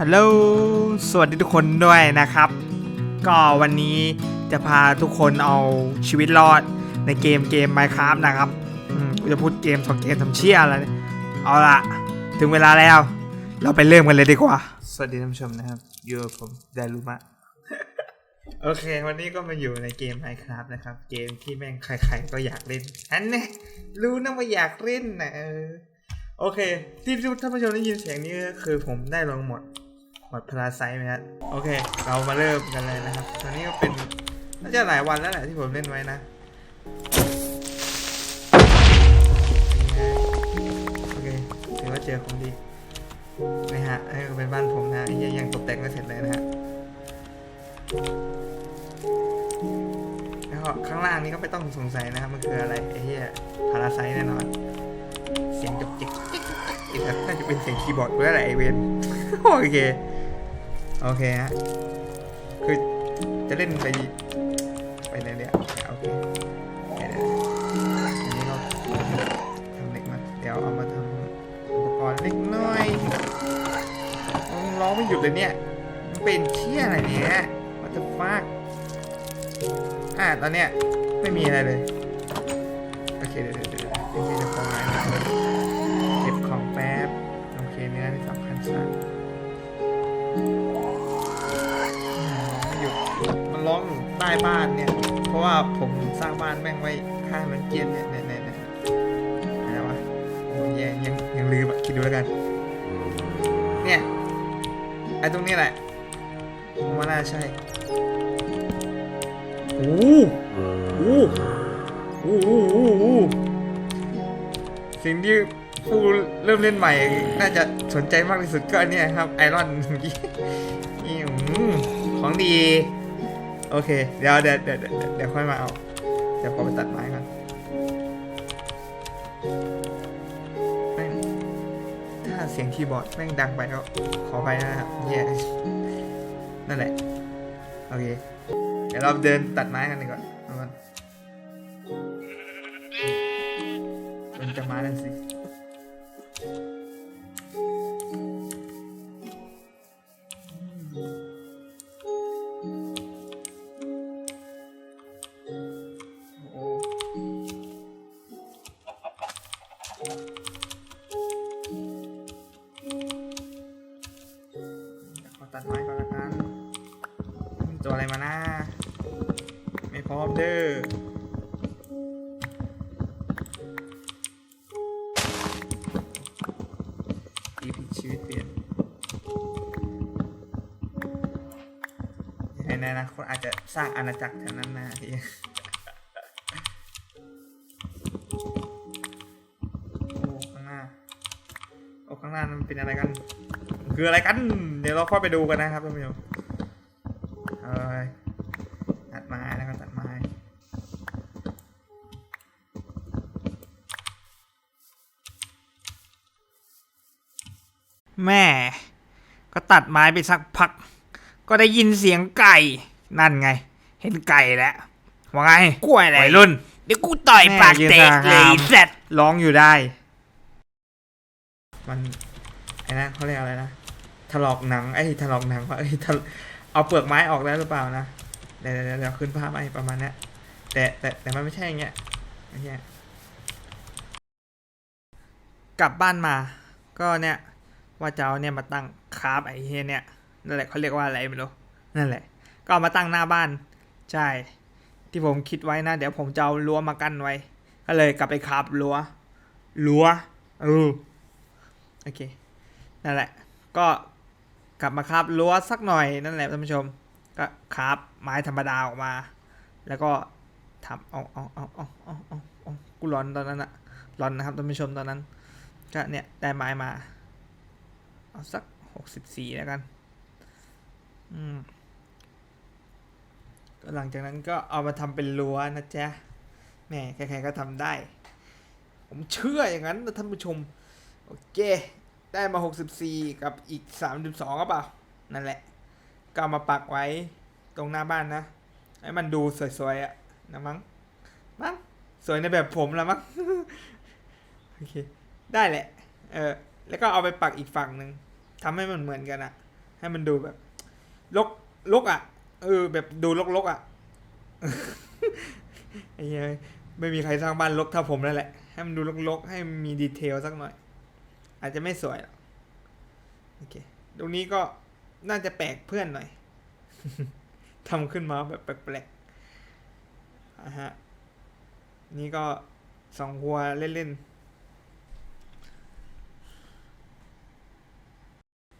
ฮัลโหล สวัสดีทุกคนด้วยนะครับ ก็วันนี้จะพาทุกคนเอาชีวิตรอดในเกมเกม Minecraft นะครับอืมกูจะพูดเกมสองเกมทำเชี่ยอะไรเอาละถึงเวลาแล้ว เราไปเริ่มกันเลยดีกว่า สวัสดีท่านผู้ชมนะครับอยู่ผมไดรุมะ โอเค วันนี้ก็มาอยู่ในเกม Minecraft นะครับ เกมที่แม่งใครๆก็อยากเล่นอันเนี้รู้นะว่าอยากเล่นนะโอเค ที่ท่านผู้ชมได้ยินเสียงนี้ก็คือผมได้ลองหมด ดพลาไซต์ไหมครับโอเค เรามาเริ่มกันเลยนะครับตอนนี้ก็เป็นน่าจะหลายวันแล้วแหละที่ผมเล่นไว้นะโอเคถือว่าเจอของดีนะฮะอันนี้ก็เป็นบ้านผมนะยังยังตกแต่งไม่เสร็จเลยนะฮะแล้วก็ข้างล่างนี้ก็ไม่ต้องสงสัยนะครับมันคืออะไรไอ้เหี้ยพาราไซต์แน่นอน เสียงจกจิกจิกจิกจิกจิกครับน่าจะเป็นเสียงคีย์บอร์ดเพื่ออะไรไอเวนโอเค โอเคฮะ คือจะเล่นไปไปไหนเนี่ยโอเคเดี๋ยวอันนี้เราทำเหล็กมา เดี๋ยวเอามาทำอุปกรณ์เล็กน้อยมึงร้องไม่หยุดเลยเนี่ย มันเป็นเชี่ยอะไรเนี่ย what the fuck อะตอนเนี้ยไม่มีอะไรเลย โอเคเดี๋ยวเดี๋ยวเดี๋ยวเดี๋ยวจะของอะไรนะเก็บของแป๊บ โอเคเนื้อที่สำคัญสุด ต้บ้านเนี่ย เพราะว่าผมสร้างบ้านแม่งไว้ข้างนังเกียนเนี่ยเนี่ยเนี่ยเนี่ยอะไรวะโอ้ยยังยังยังลืมอะคิดดูแล้วกัน เนี่ยไอ้ตรงนี้แหละผมว่าน่าใช่โอ้โหโอ้โหโอ้โหโอ้สิ่งที่ผู้เริ่มเล่นใหม่ น่าจะสนใจมากที่สุดก็อันเนี้ยครับไอรอนนี่อืมของดี โอเค เดี๋ยวเดี๋ยวเดี๋ยวเดี๋ยวค่อยมาเอา เดี๋ยวขอไปตัดไม้ก่อนแม่งถ้าเสียงคีย์บอร์ดแม่งดังไปก็ขอไปนะครับแย่นั่นแหละ โอเค เดี๋ยวเราเดินตัดไม้กันดีกว่อนเอาก่อนมันจะมาแล้วสิ ตัดไม้ก่อนละกันตัวอะไรมานะไม่พร้อมเด้ออีพีชีวิตเปลี่ยนในอนาคตอาจจะสร้างอาณาจักรแถวนั้นนะพี่โอ้ข้างหน้า โอ้ข้างหน้ามันเป็นอะไรกัน คืออะไรกัน เดี๋ยวเราค่อยไปดูกันนะครับท่านผู้ชมเอาเลยตัดไม้แล้วก็ตัดไม้แม่ ก็ตัดไม้ไปสักพัก ก็ได้ยินเสียงไก่ นั่นไง เห็นไก่แล้วว่าไงกล้วยอะไรรุ่น เดี๋ยวกูต่อยปากเตะเลยเสร็จร้องอยู่ได้ มันไอ้นั่นเขาเรียกอะไรนะ ถลอกหนังไอ้ถลอกหนังว่าไอ้ถลเอาเปลือกไม้ออกได้หรือเปล่านะเดี๋ยวเดี๋ยวเดี๋ยวขึ้นภาพไอประมาณนี้แต่แต่แต่มันไม่ใช่อย่างเงี้ยไอ้เงี้ยกลับบ้านมา ก็เนี่ยว่าจะเอาเนี่ยมาตั้งคราฟไอ้เฮียเนี่ยนั่นแหละเขาเรียกว่าอะไรไม่รู้นั่นแหละ ก็เอามาตั้งหน้าบ้านใช่ที่ผมคิดไว้นะ เดี๋ยวผมจะเอารั้วมากั้นไว้ ก็เลยกลับไปคราฟรั้วรั้วเออโอเคนั่นแหละ ก็ กลับมาคราฟรั้วสักหน่อยนั่นแหละท่านผู้ชม ก็คราฟไม้ธรรมดาออกมา แล้วก็ทำเอาเอาเอาเอาเอาเอาเอกูร้อนตอนนั้นอะร้อนนะครับท่านผู้ชมตอนนั้น ก็เนี่ยได้ไม้มา เอาสักหกสิบสี่แล้วกัน อืมหลังจากนั้นก็เอามาทำเป็นรั้วนะจ๊ะแหม่ใครๆก็ทำได้ ผมเชื่ออย่างนั้นนะท่านผู้ชม โอเค ได้มา 64 กับอีก 32ก็เปล่า นั่นแหละ ก็ามาปักไว้ตรงหน้าบ้านนะ ให้มันดูสวยๆอะนะมั้ง มั้ง สวยในแบบผมละมั้ง โอเค ได้แหละ เออ แล้วก็เอาไปปักอีกฝั่งหนึ่งทำให้มันเหมือนกันอะให้มันดูแบบลกลกอะเออ แบบดูลกลกๆอะไอ้เหี้ยไม่มีใครสร้างบ้านลกเท่าผมแล้วแหละ ให้มันดูลกๆ ให้มีดีเทลสักหน่อย อาจจะไม่สวยหรอกโอเคตรงนี้ก็น่าจะแปลกเพื่อนหน่อยทำขึ้นมาแบบแปลกๆอะฮะ นี่ก็สองหัวเล่นๆ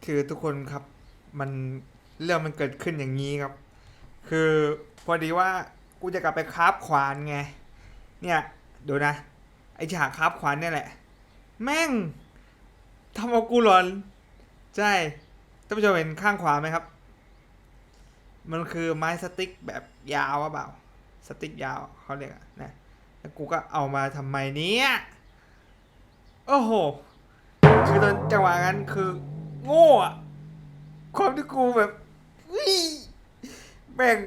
คือทุกคนครับ มันเรื่องมันเกิดขึ้นอย่างนี้ครับ คือพอดีว่ากูจะกลับไปคราฟขวานไง เนี่ย ดูนะ ไอฉากคราฟขวานเนี่ยแหละ แม่ง ทำเอากูหลอน ใช่ท่านผู้ชมเห็นข้างขวาไหมครับ มันคือไม้สติ๊กแบบยาวอะเปล่า สติ๊กยาวเขาเรียกนะแล้วกูก็เอามาทำไมเนี้ยโอ้โห คือตอนจังหวะนั้นคือ โง่อะความที่กูแบบอุ๊ยแม่ง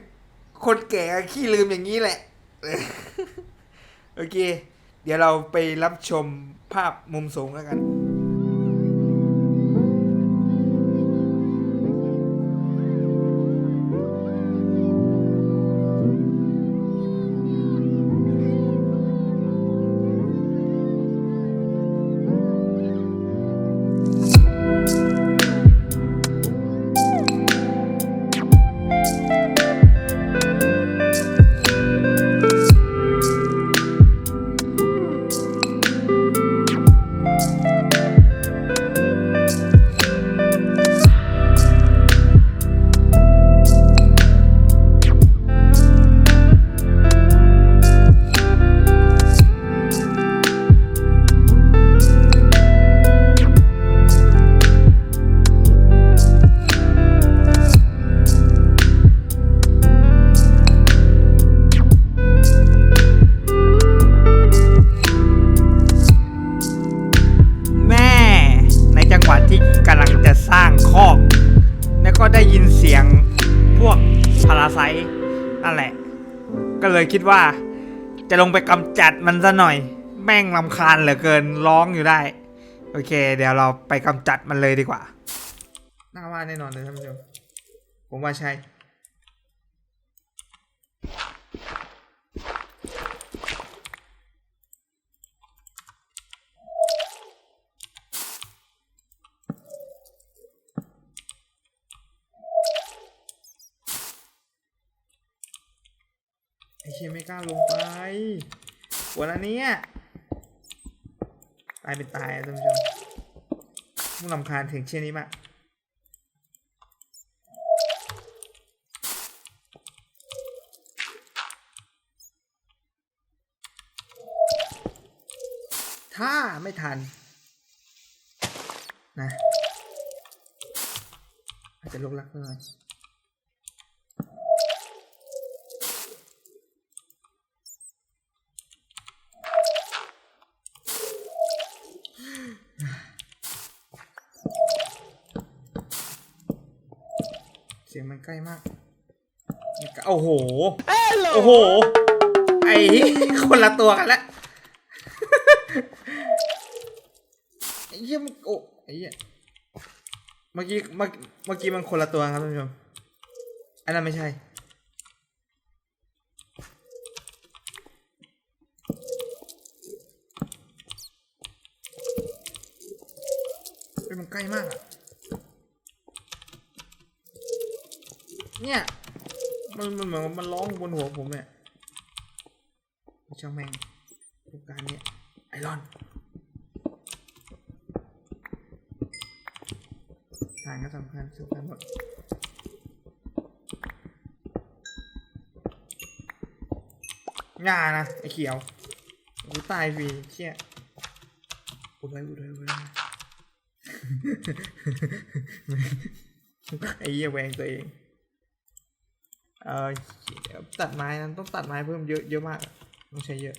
คนแก่ขี้ลืมอย่างนี้แหละ โอเค เดี๋ยวเราไปรับชมภาพมุมสูงแล้วกัน นั่นแหละ ก็เลยคิดว่า จะลงไปกำจัดมันซะหน่อย แม่งลำคาญเหลือเกินร้องอยู่ได้ โอเค เดี๋ยวเราไปกำจัดมันเลยดีกว่าน่าว่าแน่นอนเลยท่านผู้ชมผมว่าใช่ อ้เชี่ยไม่กล้าลงไปปวดอันเนี้ยตายเป็นตายอะท่านผู้ชมมึงลำคาญถึงเชี่ยนี้มากถ้าไม่ทัน นะ อาจจะลุกลักเลยเสียงมัน ใกล้มากมันใกล้โอ้โห โอ้โห ไอ้คนละตัวกันแล้วไอ้เหี้ยมันโอ้ไอ้เหี้ยเมื่อกี้เมื่อเมื่อกี้มันคนละตัวครับท่านผู้ชมอันนั้นไม่ใช่เฮ้ยมันใกล้มากอะ เนี่ยมันมันเหมือนมันร้องบนหัวผมเนี่ยช่างแม่งโครงการเนี้ยไอรอนฐานก็สำคัญสำคัญหมดงานะ ไอเขียวกูตายฟรีเชี่ยอุดไว้อุดไว้อุดไว้ไอ้เหี้ยแหวงตัวเอง เออตัดไม้นั้นต้องตัดไม้เพิ่มเยอะเยอะมากต้องใช้เยอะ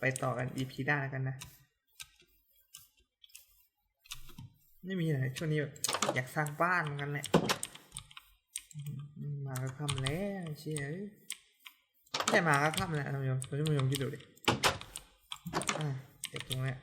ไปต่อกัน EP หน้ากันนะไม่มีอะไรช่วงนี้แบบอยากสร้างบ้านเหมือนกันแหละมาก็ค่ำแล้วเชียเอ้ยไม่มาก็ค่ำแล้วท่านผู้ชมท่านผู้ชมคิดดูดิอ่าเด็กตรงนี้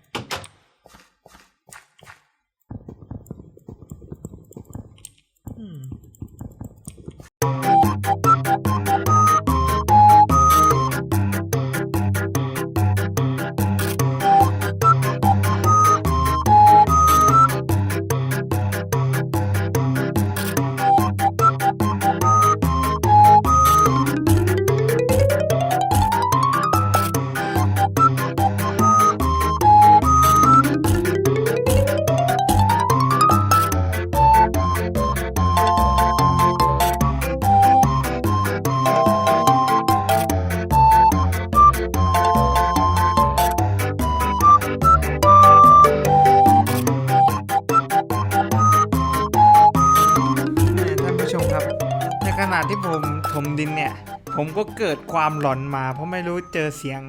ผมก็เกิดความหลอนมา เพราะไม่รู้เจอเสียง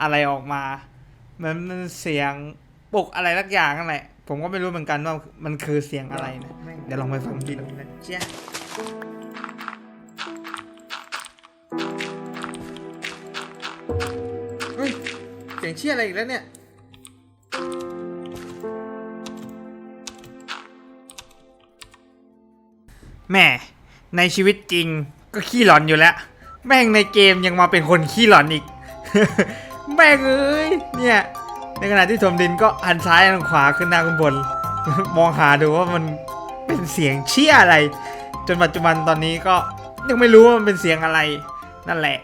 อะไรออกมาเหมันมันเสียงปลุกอะไรสักอย่างนั่นแหละ ผมก็ไม่รู้เหมือนกันว่ามันคือเสียงอะไรนะ เดี๋ยวลองไปฟังดินนะจ๊ะเฮ้ยเสียงเชี่ยอะไรอีกแล้วเนี่ย แม่ในชีวิตจริงก็ขี้หลอนอยู่แล้ว แม่งในเกมยังมาเป็นคนขี้หลอนอีก แม่งเอ้ยเนี่ยในขณะที่ถมดินก็หันซ้ายหันขวาขึ้นหน้าขึ้นบน มองหาดูว่ามันเป็นเสียงเชี่ยอะไร จนปัจจุบันตอนนี้ก็ยังไม่รู้ว่ามันเป็นเสียงอะไร นั่นแหละ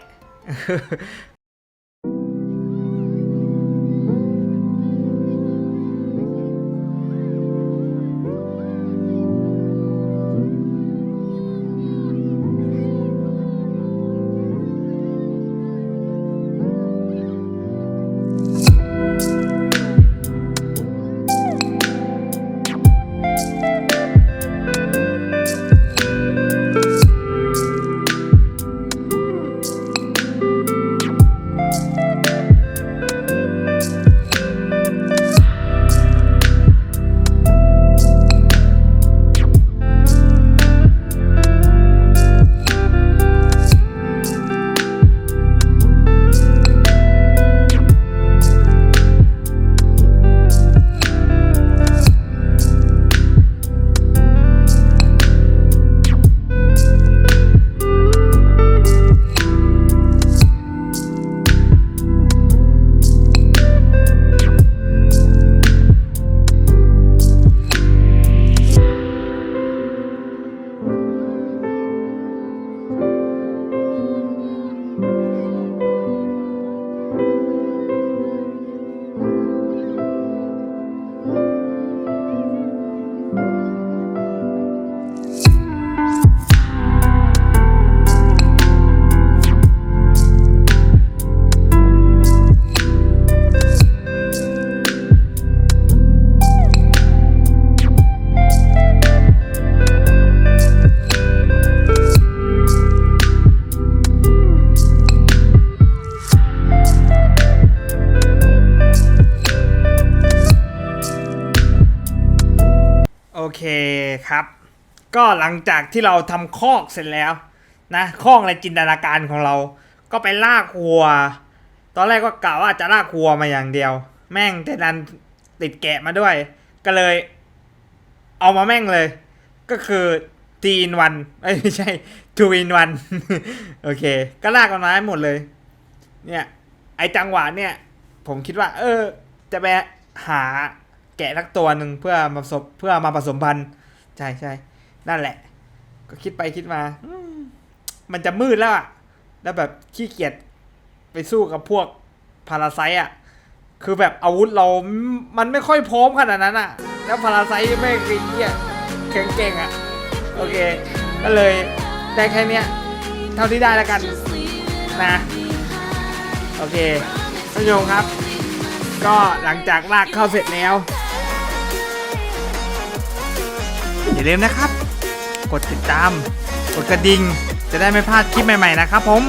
ครับ ก็หลังจากที่เราทำคอกเสร็จแล้วนะคอกในจินตนาการของเรา ก็ไปลากวัว ตอนแรกก็กะว่าจะลากวัวมาอย่างเดียว แม่งแต่ดันติดแกะมาด้วย ก็เลย เอามาแม่งเลย ก็คือทีนวันไม่ใช่ทูอินวันโอเค ก็ลากมันมาให้หมดเลย เนี่ยไอจังหวะเนี่ย ผมคิดว่า เออ จะไปหาแกะสักตัวหนึ่งเพื่อมาผสมเพื่อมาผสมพันธุ์ ใช่ใช่นั่นแหละ ก็คิดไปคิดมา มันจะมืดแล้วอะแล้วแบบขี้เกียจไปสู้กับพวกพาราไซอะคือแบบอาวุธเรา มันไม่ค่อยพร้อมขนาดนั้นอะแล้วพาราไซไม่ไอ้เหี้ยแข็งเก่งอะโอเค ก็เลยได้แค่เนี้ย เท่าที่ได้แล้วกันนะ โอเคท่านผู้ชมครับ ก็หลังจากลากเข้าเสร็จแล้ว อย่าลืมนะครับ กดติดตาม กดกระดิ่ง จะได้ไม่พลาดคลิปใหม่ ๆ นะครับผม